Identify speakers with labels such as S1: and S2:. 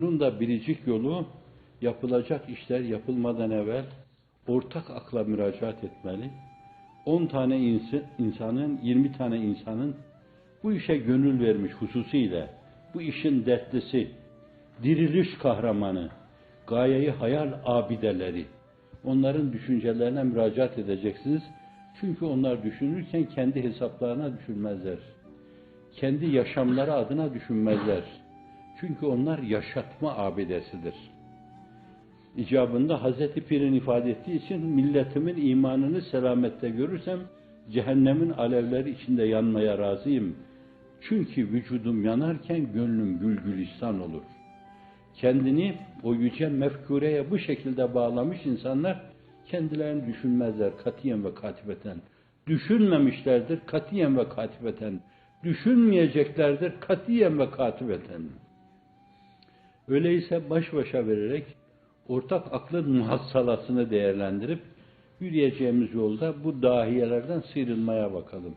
S1: Bunun da biricik yolu yapılacak işler yapılmadan evvel ortak akla müracaat etmeli. 10 tane ins- insanın, 20 tane insanın bu işe gönül vermiş hususiyle bu işin dertlisi, diriliş kahramanı, gayeyi hayal abideleri, onların düşüncelerine müracaat edeceksiniz. Çünkü onlar düşünürken kendi hesaplarına düşünmezler. Kendi yaşamları adına düşünmezler. Çünkü onlar yaşatma abidesidir. İcabında Hazreti Pir'in ifade ettiği için milletimin imanını selamette görürsem cehennemin alevleri içinde yanmaya razıyım. Çünkü vücudum yanarken gönlüm gül gülistan olur. Kendini o yüce mefkureye bu şekilde bağlamış insanlar kendilerini düşünmezler katiyen ve katibeten. Düşünmemişlerdir katiyen ve katibeten. Düşünmeyeceklerdir katiyen ve katibeten. Öyleyse baş başa vererek ortak aklın muhassalasını değerlendirip yürüyeceğimiz yolda bu dahiyelerden sıyrılmaya bakalım.